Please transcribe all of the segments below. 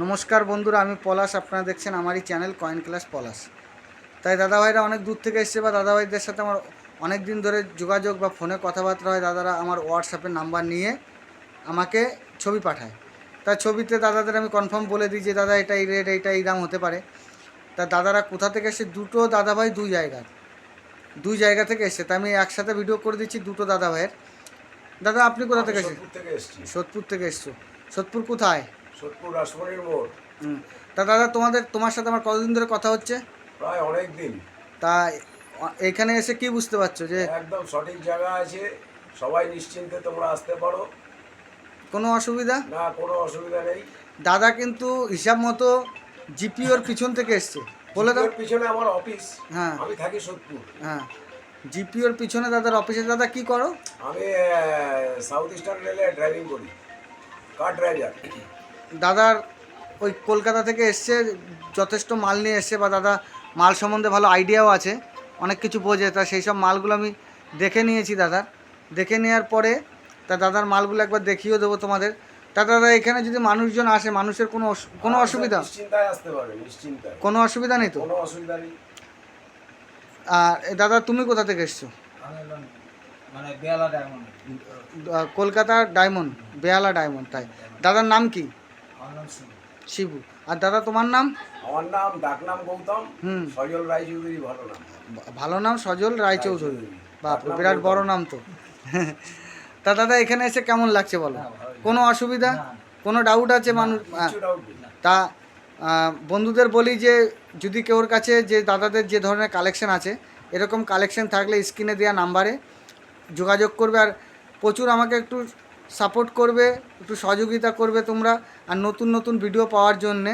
নমস্কার বন্ধুরা আমি পলাশ আপনারা দেখছেন আমারই চ্যানেল কয়েন ক্লাস পলাশ। তাই দাদাভাইরা অনেক দূর থেকে এসছে বা দাদাভাইদের সাথে আমার অনেক দিন ধরে যোগাযোগ বা ফোনে কথাবার্তা হয় দাদারা আমার হোয়াটসঅ্যাপের নাম্বার নিয়ে আমাকে ছবি পাঠায়। তার ছবিতে দাদাদের আমি কনফার্ম বলে দিই যে দাদা এটা এই রেট এইটা এই দাম হতে পারে। তা দাদারা কোথা থেকে এসে দুটো দাদাভাই দুই জায়গার দুই জায়গা থেকে এসছে। তা আমি একসাথে ভিডিও করে দিচ্ছি দুটো দাদাভাইয়ের। দাদা আপনি কোথা থেকে এসেছেন? সোদপুর থেকে এসেছি। সোদপুর থেকে এসছো। সোদপুর কোথায়? সোদপুর রাসমণির মোড়। তা দাদা তোমাদের তোমার সাথে আমার কতদিন ধরে কথা হচ্ছে? প্রায় অনেক দিন। তা এখানে এসে কি বুঝতে পারছ যে একদম সঠিক জায়গা আছে। সবাই নিশ্চিন্তে তোমরা আসতে পারো। কোনো অসুবিধা? না কোনো অসুবিধা নেই। দাদা কিন্তু হিসাব মতো জিপিওর পিছন থেকে এসছে। বলে দাও। পিছনে আমার অফিস। হ্যাঁ। আমি থাকি সোদপুর হ্যাঁ। জিপিওর পিছনে দাদার অফিসে দাদা কি করো? আমি সাউথ ইস্টার্ন রেলে ড্রাইভিং করি। Car driver? দাদার ওই কলকাতা থেকে এসছে যথেষ্ট মাল নিয়ে এসছে বা দাদা মাল সম্বন্ধে ভালো আইডিয়াও আছে অনেক কিছু বোঝে তা সেই সব মালগুলো আমি দেখে নিয়েছি দাদার। দেখে নেওয়ার পরে তা দাদার মালগুলো একবার দেখিয়েও দেবো তোমাদের। তা দাদা এখানে যদি মানুষজন আসে মানুষের কোনো অসু- কোনো অসুবিধা? নিশ্চিন্তায় আসতে পারে নিশ্চিন্তায়। কোনো অসুবিধা নেই তো? কোনো অসুবিধা নেই। আর দাদা তুমি কোথা থেকে এসছো? মানে বেলা ডায়মন্ড আহ, কলকাতার ডায়মন্ড বেহালা ডায়মন্ড তাই। দাদার নাম কি? শিবু। আর দাদা তোমার নাম? আমার নাম ডাকনাম গৌতম। হুম। সজল রায়চৌধুরী ভালো নাম। ভালো নাম সজল রায়চৌধুরী। বাপ বিরাট। বড় নাম তো। তা দাদা এখানে এসে কেমন লাগছে বলো? কোনো অসুবিধা? কোনো ডাউট আছে মানুষ নেই। তা বন্ধুদের বলি যে যদি কেউর কাছে যে দাদাদের যে ধরনের কালেকশন আছে এরকম কালেকশন থাকলে স্ক্রিনে দেওয়া নাম্বারে যোগাযোগ করবে। আর প্রচুর আমাকে একটু সাপোর্ট করবে একটু সহযোগিতা করবে তোমরা আর নতুন নতুন ভিডিও পাওয়ার জন্যে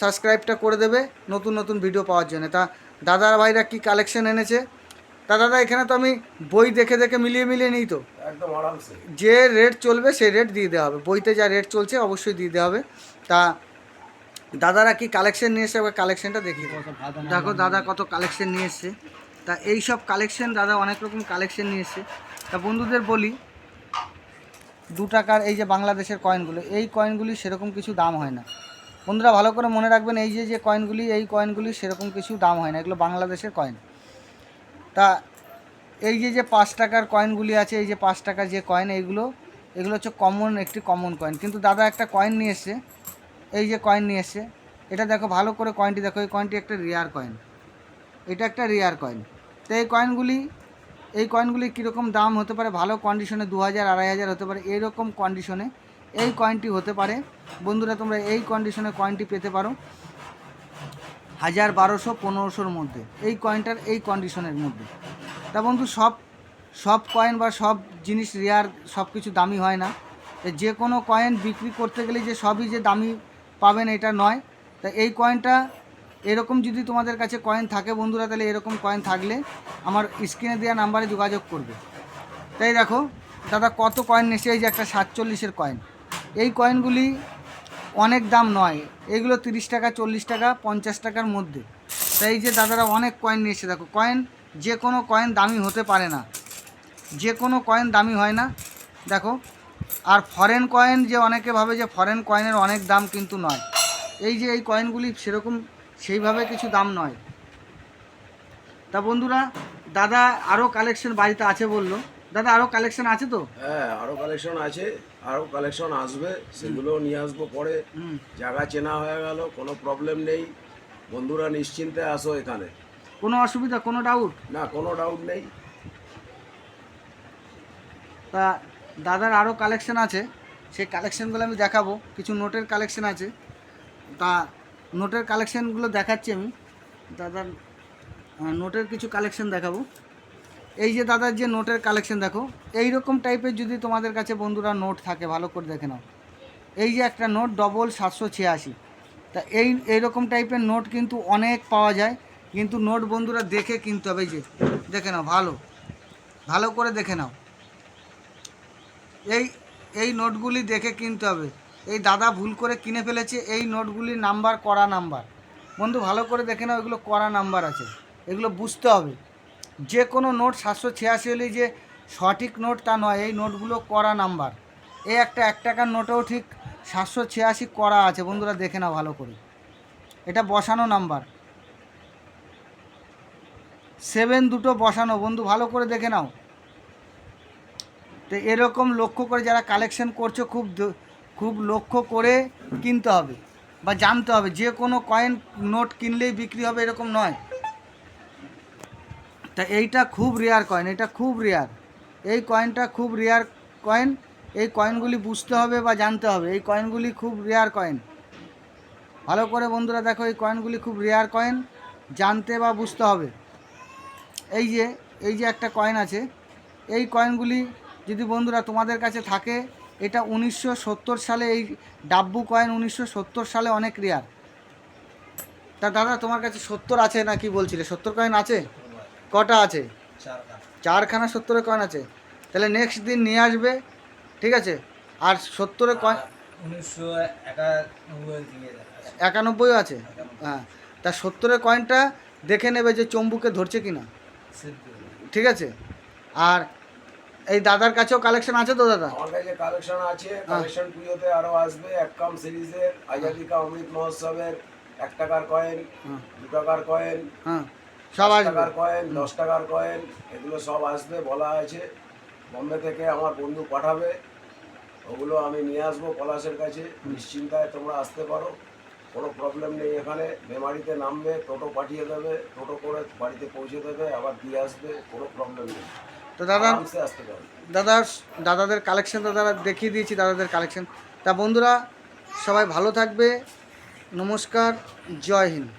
সাবস্ক্রাইবটা করে দেবে নতুন নতুন ভিডিও পাওয়ার জন্য। তা দাদার ভাইরা কি কালেকশন এনেছে? তা দাদা এখানে তো আমি বই দেখে দেখে মিলিয়ে মিলিয়ে নিই তো। একদম আরামসে। যে রেট চলবে সেই রেট দিয়ে দেওয়া হবে। বইতে যা রেট চলছে অবশ্যই দিয়ে দেওয়া হবে। তা দাদারা কি কালেকশন নিয়ে এসে কালেকশনটা দেখি দেখো দাদা কত কালেকশন নিয়ে এসছে। তা এই সব কালেকশন দাদা অনেক রকম কালেকশন নিয়ে এসছে। তা বন্ধুদের বলি দু টাকার এই যে বাংলাদেশের কয়েনগুলো এই কয়েনগুলি সেরকম কিছু দাম হয় না। বন্ধুরা, ভালো করে মনে রাখবেন, এই যে যে কয়েনগুলি এই কয়েনগুলি সেরকম কিছু দাম হয় না, এগুলো বাংলাদেশের কয়েন তা এই যে যে পাঁচ টাকার কয়েনগুলি আছে, এই যে পাঁচ টাকার যে কয়েন এইগুলো, এগুলো হচ্ছে কমন একটি কমন কয়েন কিন্তু দাদা, একটা কয়েন নিয়ে এসছে, এই যে কয়েন নিয়ে এসছে, এটা দেখো, ভালো করে কয়েনটি দেখো, এই কয়েনটি একটা রেয়ার কয়েন এটা একটা রেয়ার কয়েন তো এই কয়েনগুলি এই কয়েনগুলি কীরকম দাম হতে পারে? ভালো কন্ডিশনে দু হাজার আড়াই হাজার হতে পারে। এইরকম কন্ডিশনে এই কয়েনটি হতে পারে। বন্ধুরা, তোমরা এই কন্ডিশনে কয়েনটি পেতে পারো হাজার বারোশো, পনেরোশোর মধ্যে। এই কয়েনটার এই কন্ডিশনের মধ্যে। তা বন্ধু, সব সব কয়েন বা সব জিনিস রেয়ার সব কিছু দামি হয় না। যে কোনো কয়েন বিক্রি করতে গেলে যে সবই যে দামি পাবেন, এটা নয়। তা এই কয়েনটা এরকম যদি তোমাদের কাছে কয়েন থাকে বন্ধুরা, তাহলে এরকম কয়েন থাকলে আমার স্ক্রিনে দেওয়া নাম্বারে যোগাযোগ করবে। তাই দেখো, দাদা কত কয়েন এসে এই যে একটা সাতচল্লিশের কয়েন এই কয়েনগুলি অনেক দাম নয়। এগুলো তিরিশ টাকা, চল্লিশ টাকা, পঞ্চাশ টাকার মধ্যে। তাই যে দাদারা অনেক কয়েন নিয়ে এসে দেখো কয়েন যে কোনো কয়েন দামি হতে পারে না। যে কোনো কয়েন দামি হয় না। দেখো, আর ফরেন কয়েন যে অনেকে ভাবে যে ফরেন কয়েনের অনেক দাম কিন্তু নয়। এই যে এই কয়েনগুলি সেরকম সেইভাবে কিছু দাম নয়। তা বন্ধুরা দাদা আরও কালেকশন বাড়িতে আছে বলল। দাদা আরও কালেকশন আছে তো? হ্যাঁ আরও কালেকশন আছে। আরও কালেকশন আসবে সেগুলো নিয়ে আসব পরে। জায়গা চেনা হয়ে গেল কোনো প্রবলেম নেই। বন্ধুরা নিশ্চিন্তে আসো এখানে। কোনো অসুবিধা কোনো ডাউট না কোনো ডাউট নেই। তা দাদার আরও কালেকশন আছে। সেই কালেকশনগুলো আমি দেখাবো। কিছু নোটের কালেকশন আছে। তা নোটের কালেকশনগুলো দেখাচ্ছি আমি। দাদার নোটের কিছু কালেকশান দেখাবো। এই যে দাদার যে নোটের কালেকশান দেখো এই রকম টাইপের যদি তোমাদের কাছে বন্ধুরা নোট থাকে, ভালো করে দেখে নাও। এই যে একটা নোট ডবল সাতশো ছিয়াশি। তা এই, এইরকম টাইপের নোট কিন্তু অনেক পাওয়া যায়, কিন্তু নোট বন্ধুরা দেখে কিনতে হবে যে। দেখে নাও, ভালো। ভালো করে দেখে নাও। এই এই নোটগুলি দেখে কিনতে হবে। এই দাদা ভুল করে কিনে ফেলেছে এই নোটগুলির নাম্বার, করা নাম্বার। বন্ধু, ভালো করে দেখে নাও, এগুলো করা নাম্বার আছে। এগুলো বুঝতে হবে। যে কোনো নোট সাতশো ছিয়াশি হলে যে সঠিক নোট তা নয়, এই নোটগুলো করা নাম্বার। এই একটা এক টাকার নোটেও ঠিক সাতশো ছিয়াশি করা আছে। বন্ধুরা, দেখে নাও ভালো করে। এটা বসানো নাম্বার। সেভেন দুটো বসানো। বন্ধু, ভালো করে দেখে নাও। তো এরকম লক্ষ্য করে যারা কালেকশন করছ, খুব খুব লক্ষ্য করে কিনতে হবে বা জানতে হবে। যে কোনো কয়েন নোট কিনলেই বিক্রি হবে এরকম নয়। তা এইটা খুব রেয়ার কয়েন এটা খুব রেয়ার এই কয়েনটা খুব রেয়ার কয়েন এই কয়েনগুলি বুঝতে হবে বা জানতে হবে। এই কয়েনগুলি খুব রেয়ার কয়েন ভালো করে বন্ধুরা দেখো, এই কয়েনগুলি খুব রেয়ার কয়েন জানতে বা বুঝতে হবে। এই যে এই যে একটা কয়েন আছে, এই কয়েনগুলি যদি বন্ধুরা তোমাদের কাছে থাকে এটা উনিশশো সত্তর সালে এই ডাব্বু কয়েন উনিশশো সত্তর সালে অনেক রেয়ার তা দাদা, তোমার কাছে সত্তর আছে না কি বলছিলে? সত্তর কয়েন আছে? কটা আছে? চারখানা সত্তরের কয়েন আছে। তাহলে নেক্সট দিন নিয়ে আসবে, ঠিক আছে? আর সত্তরের কয়েন উনিশশো একানব্বইও আছে? হ্যাঁ। তা সত্তরের কয়েনটা দেখে নেবে যে চম্বুকে ধরছে কিনা। সিদ্ধ ঠিক আছে? আর এই দাদার কাছেও কালেকশন আছে তো দাদা? আমার কাছে কালেকশন আছে কালেকশন পুজোতে আরও আসবে এক কাম সিরিজের আজাদিকা অমৃত মহোৎসবের এক টাকার কয়েন হ্যাঁ। দু টাকার কয়েন হ্যাঁ সব টাকার কয়েন দশ টাকার কয়েন এগুলো সব আসবে বলা আছে বম্বে থেকে আমার বন্ধু পাঠাবে ওগুলো আমি নিয়ে আসব পলাশের কাছে। নিশ্চিন্তায় তোমরা আসতে পারো কোনো প্রবলেম নেই এখানে। বেমারিতে নামবে টোটো পাঠিয়ে দেবে টোটো করে বাড়িতে পৌঁছে দেবে আবার দিয়ে আসবে কোনো প্রবলেম নেই। তো দাদা দাদা দাদাদের কালেকশন তো দাদা দেখিয়ে দিয়েছি দাদাদের কালেকশন তা বন্ধুরা সবাই ভালো থাকবে। নমস্কার জয় হিন্দ।